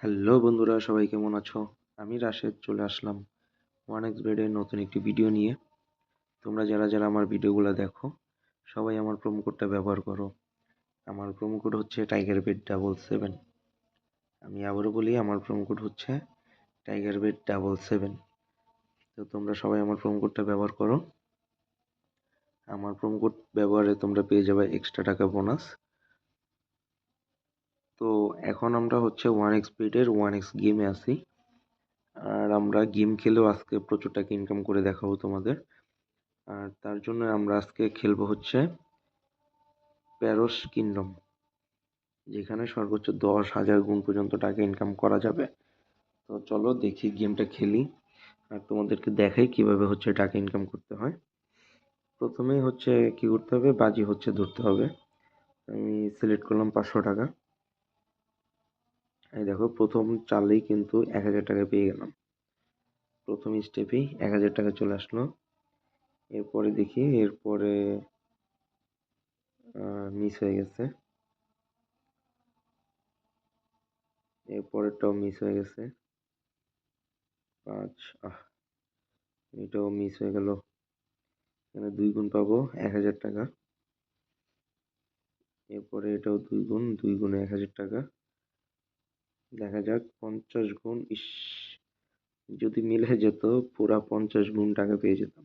Hello বন্ধুরা, সবাই কেমন আছো? আমি রাশেদ, চলে আসলাম ওয়ান এক্স বেডের নতুন একটি ভিডিও নিয়ে। তোমরা যারা যারা আমার ভিডিওগুলো দেখো, সবাই আমার প্রোমো কোডটা ব্যবহার করো। আমার প্রোমো কোড হচ্ছে টাইগার বেড ডাবল সেভেন আমি আবারও বলি, আমার প্রোমো কোড হচ্ছে টাইগার বেড ডাবল সেভেন তো তোমরা সবাই আমার প্রোমো কোডটা ব্যবহার করো। আমার প্রোমো কোড ব্যবহারে তোমরা পেয়ে যাবে এক্সট্রা টাকা বোনাস তো এখন আমরা হচ্ছে ওয়ান এক্স স্পিডের ওয়ান এক্স গেমে আছি। আর আমরা গেম খেলেও আজকে প্রচুর টাকা ইনকাম করে দেখাবো তোমাদের। আর তার জন্য আমরা আজকে খেলব হচ্ছে প্যারোস কিংডম যেখানে সর্বোচ্চ দশ হাজার গুণ পর্যন্ত টাকা ইনকাম করা যাবে। তো চলো দেখি গেমটা খেলি আর তোমাদেরকে দেখাই কীভাবে হচ্ছে টাকা ইনকাম করতে হয়। প্রথমেই হচ্ছে কি করতে হবে? বাজি হচ্ছে ধরতে হবে। আমি সিলেক্ট করলাম পাঁচশো টাকা। এই দেখো, প্রথম চালেই কিন্তু এক হাজার টাকা পেয়ে গেলাম। প্রথম স্টেপেই এক হাজার টাকা চলে আসলো। এরপরে দেখি, এরপরে মিস হয়ে গেছে। এরপরেরটাও মিস হয়ে গেছে। পাঁচ, আহ, এটাও মিস হয়ে গেল। এখানে দুই গুণ পাবো, এক হাজার টাকা। এরপরে এটাও দুই গুণ, দুই গুণে এক হাজার টাকা। দেখা যাক, পঞ্চাশ গুণ, ইস, যদি মিলে যেত, পুরা পঞ্চাশ গুণ টাকা পেয়ে যেতাম।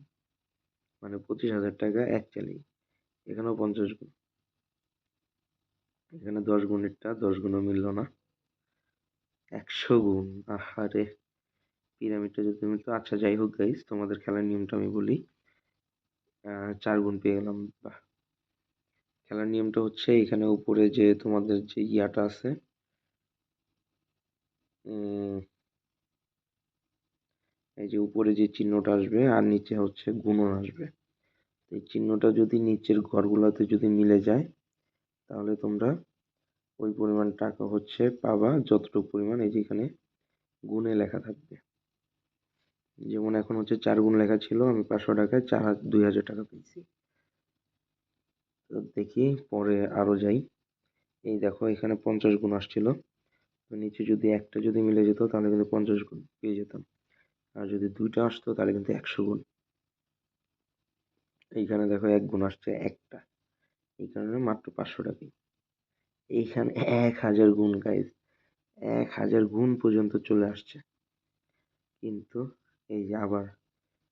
মানে পঁচিশ হাজার টাকা এক চালেই এখানেও পঞ্চাশ গুণ। এখানে দশ গুণেরটা, দশ গুণও মিলল না। একশো গুণ, আহারে। পিরামিডটা যদি মিলতো আচ্ছা যাই হোক গাইস তোমাদের খেলার নিয়মটা আমি বলি। চার গুণ পেয়ে গেলাম, বাহ। খেলার নিয়মটা হচ্ছে, এখানে উপরে যে তোমাদের যে ইয়াটা আছে এই যে উপরে যে চিহ্নটা আসবে আর নিচে হচ্ছে গুণন আসবে। এই চিহ্নটা যদি নিচের ঘরগুলোতে যদি মিলে যায়, তাহলে তোমরা ওই পরিমাণ টাকা হচ্ছে পাবা যতটুকু পরিমাণ এই যেখানে গুণে লেখা থাকবে। যেমন এখন হচ্ছে চার গুণ লেখা ছিল, আমি পাঁচশো টাকায় চার দুই হাজার টাকা পেয়েছি। তো দেখি পরে আরও যাই। এই দেখো এখানে পঞ্চাশ গুণ আসছিল। নিচে যদি একটা যদি মিলে যেত, তাহলে কিন্তু পঞ্চাশ গুণ পেয়ে যেতাম। আর যদি দুইটা আসতো, তাহলে কিন্তু একশো গুণ। এইখানে দেখো এক গুণ আসছে একটা। এই কারণে মাত্র পাঁচশো টাকাই। এইখানে এক হাজার গুণ গাইজ এক হাজার গুণ পর্যন্ত চলে আসছে। কিন্তু এই যে আবার,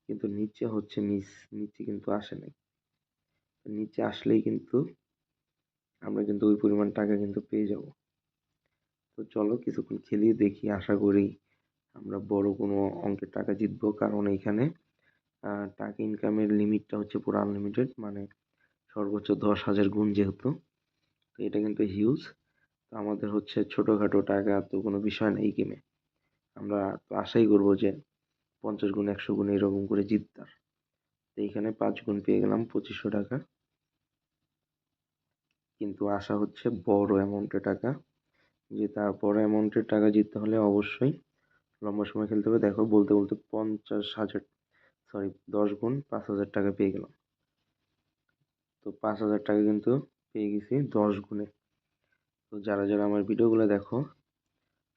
কিন্তু নিচে হচ্ছে মিস নিচে কিন্তু আসে নাই। নিচে আসলেই কিন্তু আমরা কিন্তু ওই পরিমাণ টাকা কিন্তু পেয়ে যাব। তো চলো কিছুক্ষণ খেলিয়ে দেখি, আশা করি আমরা বড় কোনো অঙ্কের টাকা জিতবো। কারণ এইখানে টাকা ইনকামের লিমিটটা হচ্ছে পুরো আনলিমিটেড মানে সর্বোচ্চ দশ হাজার গুণ যেহেতু। তো এটা কিন্তু হিউজ তো আমাদের হচ্ছে ছোটোখাটো টাকা তো কোনো বিষয় নেই গেমে আমরা তো আশাই করব যে পঞ্চাশ গুণ, একশো গুণ এরকম করে জিততার। তো এইখানে পাঁচ গুণ পেয়ে গেলাম পঁচিশশো টাকা। কিন্তু আশা হচ্ছে বড় অ্যামাউন্টের টাকা। যে তার বড় অ্যামাউন্টের টাকা জিততে হলে অবশ্যই লম্বা সময় খেলতে হবে। দেখো, বলতে বলতে পঞ্চাশ হাজার সরি দশ গুণ পাঁচ হাজার টাকা পেয়ে গেলাম। তো পাঁচ হাজার টাকা কিন্তু পেয়ে গেছি দশ গুণে। তো যারা যারা আমার ভিডিওগুলো দেখো,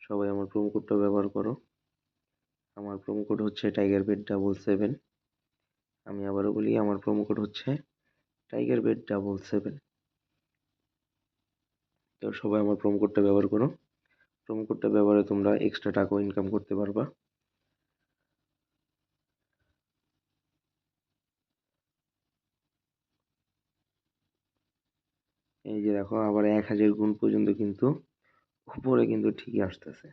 সবাই আমার প্রোমো কোডটা ব্যবহার করো। আমার প্রোমো কোড হচ্ছে টাইগার বেড ডাবল সেভেন আমি আবারও বলি, আমার প্রোমো কোড হচ্ছে টাইগার বেড ডাবল সেভেন তো সবাই আমার প্রোমো কোডটা ব্যবহার করো। প্রোমো কোডটা ব্যবহারে তোমরা এক্সট্রা টাকাও ইনকাম করতে পারবা। এই যে দেখো, আবার এক হাজার গুণ পর্যন্ত কিন্তু উপরে কিন্তু ঠিকই আসতেছে।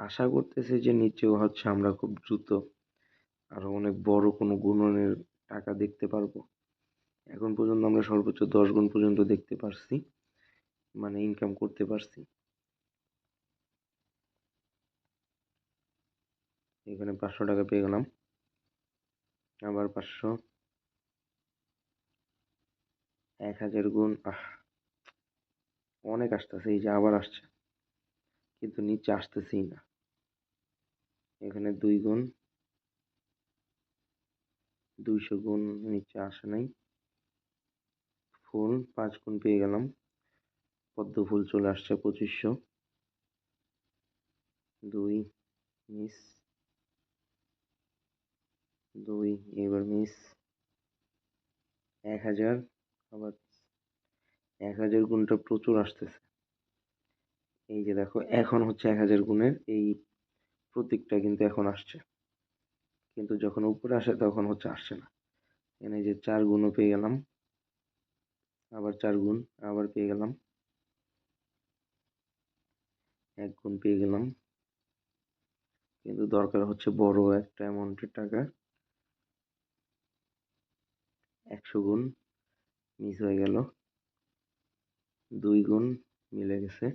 আশা করতেছে যে নিচেও হচ্ছে আমরা খুব দ্রুত আরও অনেক বড় কোনো গুণনের টাকা দেখতে পারব। এখন পর্যন্ত আমরা সর্বোচ্চ দশ গুণ পর্যন্ত দেখতে পারছি। মানে ইনকাম করতে পারছি। এখানে পাঁচশো টাকা পেয়ে গেলাম। আবার পাঁচশো। এক হাজার গুণ, আহ, অনেক আসতেছে, এই যে আবার আসছে। কিন্তু নিচে আসতেছেই না। এখানে দুই গুণ, দুইশো গুণ নিচে আসে নাই। ফুল পাঁচ গুণ পেয়ে গেলাম। পদ্ম ফুল চলে আসছে পঁচিশশো। দুই, মিস। দুই, এবার মিস। এক হাজার, আবার এক হাজার গুণটা প্রচুর আসতেছে। এই যে দেখো, এখন হচ্ছে এক হাজার গুণের এই প্রতীকটা কিন্তু এখন আসছে। কিন্তু যখন উপরে আসে তখন হচ্ছে আসছে না। এখানে যে চার গুণও পেয়ে গেলাম। আবার চার গুণ, আবার পেয়ে গেলাম। এক গুণ পেয়ে গেলাম। কিন্তু দরকার হচ্ছে বড় একটা অ্যামাউন্টের টাকা। একশো গুণ মিস হয়ে গেল। দুই গুণ মিলে গেছে।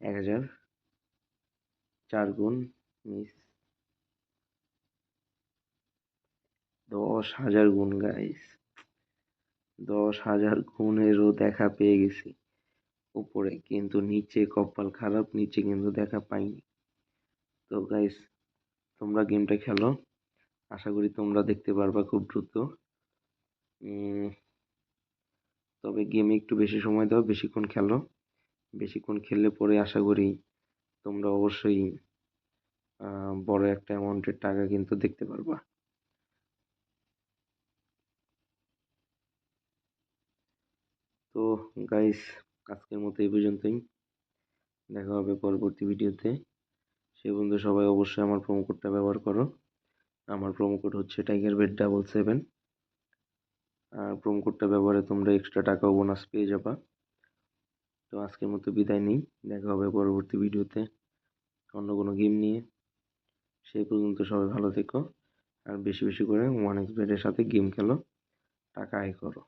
এক হাজার। চার গুণ মিস দশ হাজার গুণ গাইস দশ হাজার গুণেরও দেখা পেয়ে গেছি। উপরে, কিন্তু নিচে কপাল খারাপ, নিচে কিন্তু দেখা পাইনি। তো গাইস তোমরা গেমটা খেলো। আশা করি তোমরা দেখতে পারবা খুব দ্রুত। তবে গেমে একটু বেশি সময় দাও, বেশিক্ষণ খেলো। বেশিক্ষণ খেললে পরে আশা করি তোমরা অবশ্যই বড় একটা অ্যামাউন্টের টাকা কিন্তু দেখতে পারবা। তো গাইস আজকের মতো এই পর্যন্তই। দেখা হবে পরবর্তী ভিডিওতে। সে বন্ধু সবাই অবশ্যই আমার প্রোমো কোডটা ব্যবহার করো। আমার প্রোমো কোড হচ্ছে টাইগার বেড ডাবল সেভেন আর প্রোমো কোডটা ব্যবহারে তোমরা এক্সট্রা টাকা ও বোনাস পেয়ে যাবা। তো আজকের মতো বিদায় নিই। দেখা হবে পরবর্তী ভিডিওতে অন্য কোনো গেম নিয়ে। সেই পর্যন্ত সবাই ভালো থেকো। আর বেশি বেশি করে ওয়ান এক্স বেডের সাথে গেম খেলো। টাকা আয় করো।